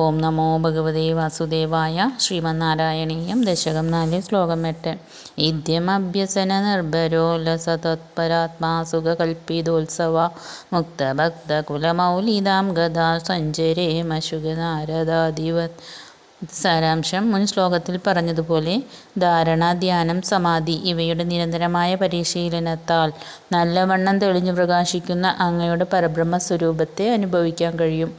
ഓം നമോ ഭഗവതേ വാസുദേവായ ശ്രീമന്നാരായണീയം ദശകം നാല് ശ്ലോകം എട്ട്. ഇദ്യമഭ്യസന നിർഭരോല്ലസതത്പരാത്മാ സുഖകൽപ്പിതോത്സവ മുക്തഭക്തകുലമൗലിതാം ഗതാ സഞ്ചരേമശുഗനാരദാദിവത് സാരാംശം മുൻ ശ്ലോകത്തിൽ പറഞ്ഞതുപോലെ ധാരണ ധ്യാനം സമാധി ഇവയുടെ നിരന്തരമായ പരിശീലനത്താൽ നല്ലവണ്ണം തെളിഞ്ഞു പ്രകാശിക്കുന്ന അങ്ങയുടെ പരബ്രഹ്മ സ്വരൂപത്തെ അനുഭവിക്കാൻ കഴിയും.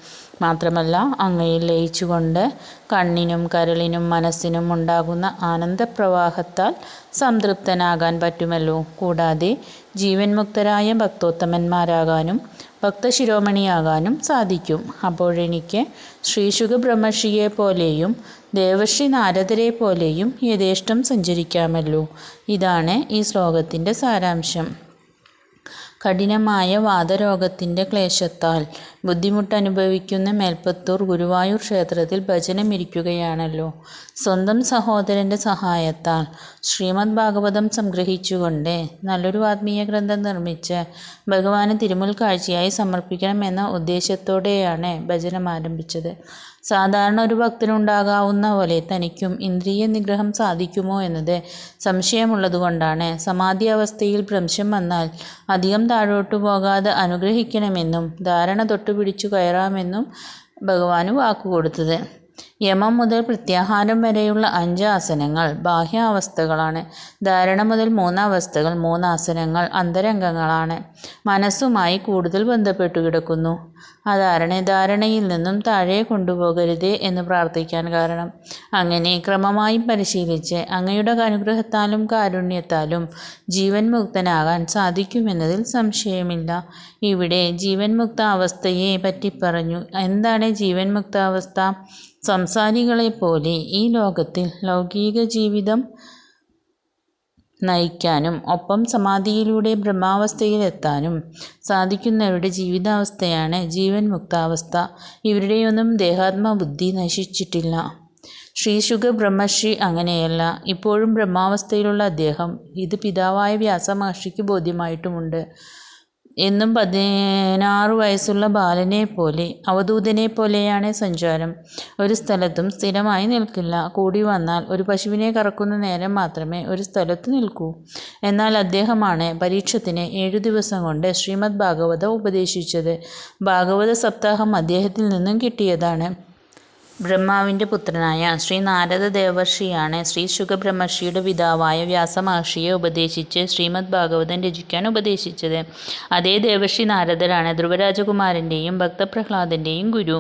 മാത്രമല്ല അങ്ങയിൽ ലയിച്ചുകൊണ്ട് കണ്ണിനും കരളിനും മനസ്സിനും ഉണ്ടാകുന്ന ആനന്ദപ്രവാഹത്താൽ സംതൃപ്തനാകാൻ പറ്റുമല്ലോ. കൂടാതെ ജീവൻ മുക്തരായ ഭക്തോത്തമന്മാരാകാനും ഭക്തശിരോമണിയാകാനും സാധിക്കും. അപ്പോഴെനിക്ക് ശ്രീശുഖ ബ്രഹ്മർഷിയെ പോലെയും ദേവശ്രീ നാരദരെ പോലെയും യഥേഷ്ടം സഞ്ചരിക്കാമല്ലോ. ഇതാണ് ഈ ശ്ലോകത്തിന്റെ സാരാംശം. കഠിനമായ വാതരോഗത്തിന്റെ ക്ലേശത്താൽ ബുദ്ധിമുട്ടനുഭവിക്കുന്ന മേൽപ്പത്തൂർ ഗുരുവായൂർ ക്ഷേത്രത്തിൽ ഭജനമിരിക്കുകയാണല്ലോ. സ്വന്തം സഹോദരന്റെ സഹായത്താൽ ശ്രീമദ് ഭാഗവതം സംഗ്രഹിച്ചുകൊണ്ട് നല്ലൊരു ആത്മീയ ഗ്രന്ഥം നിർമ്മിച്ച് ഭഗവാന് തിരുമുൽക്കാഴ്ചയായി സമർപ്പിക്കണമെന്ന ഉദ്ദേശത്തോടെയാണ് ഭജനം ആരംഭിച്ചത്. സാധാരണ ഒരു ഭക്തനുണ്ടാകാവുന്ന പോലെ തനിക്കും ഇന്ദ്രിയ നിഗ്രഹം സാധിക്കുമോ എന്നത് സംശയമുള്ളതുകൊണ്ടാണ് സമാധി അവസ്ഥയിൽ ഭ്രംശം വന്നാൽ അധികം താഴോട്ടു പോകാതെ അനുഗ്രഹിക്കണമെന്നും ധാരണ തൊട്ടുപിടിച്ചു കയറാമെന്നും ഭഗവാന് വാക്കുകൊടുത്തത്. യമം മുതൽ പ്രത്യാഹാരം വരെയുള്ള അഞ്ച് ആസനങ്ങൾ ബാഹ്യാവസ്ഥകളാണ്. ധാരണ മുതൽ മൂന്നാവസ്ഥകൾ മൂന്നാസനങ്ങൾ അന്തരംഗങ്ങളാണ്. മനസ്സുമായി കൂടുതൽ ബന്ധപ്പെട്ടു കിടക്കുന്നു. അധാരണ ധാരണയിൽ നിന്നും താഴെ കൊണ്ടുപോകരുതേ എന്ന് പ്രാർത്ഥിക്കാൻ കാരണം. അങ്ങനെ ക്രമമായി പരിശീലിച്ച് അങ്ങയുടെ അനുഗ്രഹത്താലും കാരുണ്യത്താലും ജീവൻ മുക്തനാകാൻ സാധിക്കുമെന്നതിൽ സംശയമില്ല. ഇവിടെ ജീവൻ മുക്ത അവസ്ഥയെ പറ്റി പറഞ്ഞു എന്താണ് ജീവൻ മുക്ത അവസ്ഥ സംസാരികളെപ്പോലെ ഈ ലോകത്തിൽ ലൗകിക ജീവിതം നയിക്കാനും ഒപ്പം സമാധിയിലൂടെ ബ്രഹ്മാവസ്ഥയിലെത്താനും സാധിക്കുന്നവരുടെ ജീവിതാവസ്ഥയാണ് ജീവൻ മുക്താവസ്ഥ. ഇവരുടെയൊന്നും ദേഹാത്മബുദ്ധി നശിച്ചിട്ടില്ല. ശ്രീശുഖ ബ്രഹ്മശ്രീ അങ്ങനെയല്ല. ഇപ്പോഴും ബ്രഹ്മാവസ്ഥയിലുള്ള അദ്ദേഹം ഇത് പിതാവായ വ്യാസമഹർഷിക്ക് ബോധ്യമായിട്ടുമുണ്ട്. എന്നും പതിനാറ് വയസ്സുള്ള ബാലനെ പോലെ അവധൂതനെ പോലെയാണ് സഞ്ചാരം. ഒരു സ്ഥലത്തും സ്ഥിരമായി നിൽക്കില്ല. കൂടി വന്നാൽ ഒരു പശുവിനെ കറക്കുന്ന നേരം മാത്രമേ ഒരു സ്ഥലത്ത് നിൽക്കൂ. എന്നാൽ അദ്ദേഹമാണ് പരീക്ഷത്തിന് ഏഴു ദിവസം കൊണ്ട് ശ്രീമദ് ഭാഗവത ഉപദേശിച്ചത്. ഭാഗവത സപ്താഹം അദ്ദേഹത്തിൽ നിന്നും കിട്ടിയതാണ്. ബ്രഹ്മാവിന്റെ പുത്രനായ ശ്രീ നാരദ ദേവർഷിയാണ് ശ്രീ ശുഖബ്രഹ്മർഷിയുടെ പിതാവായ വ്യാസമഹർഷിയെ ഉപദേശിച്ച് ശ്രീമദ് ഭാഗവതം രചിക്കാൻ ഉപദേശിച്ചത്. അതേ ദേവർഷി നാരദരാണ് ധ്രുവരാജകുമാരന്റെയും ഭക്തപ്രഹ്ലാദന്റെയും ഗുരു.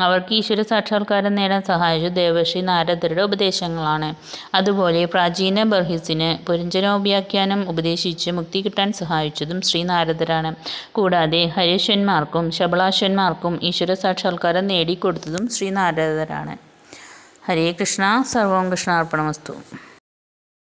അവർക്ക് ഈശ്വര സാക്ഷാത്കാരം നേടാൻ സഹായിച്ച ദേവർഷി നാരദരുടെ ഉപദേശങ്ങളാണ്. അതുപോലെ പ്രാചീന ബർഹിസിന് പുരഞ്ജനോപ്യാഖ്യാനം ഉപദേശിച്ച് മുക്തി കിട്ടാൻ സഹായിച്ചതും ശ്രീ നാരദരാണ്. കൂടാതെ ഹരീശ്വന്മാർക്കും ശബളാശ്വന്മാർക്കും ഈശ്വര സാക്ഷാത്കാരം നേടിക്കൊടുത്തതും ശ്രീ നാരദ ഭഗവതരാണ് ഹരേ കൃഷ്ണ സർവം കൃഷ്ണാർപ്പണമസ്തു.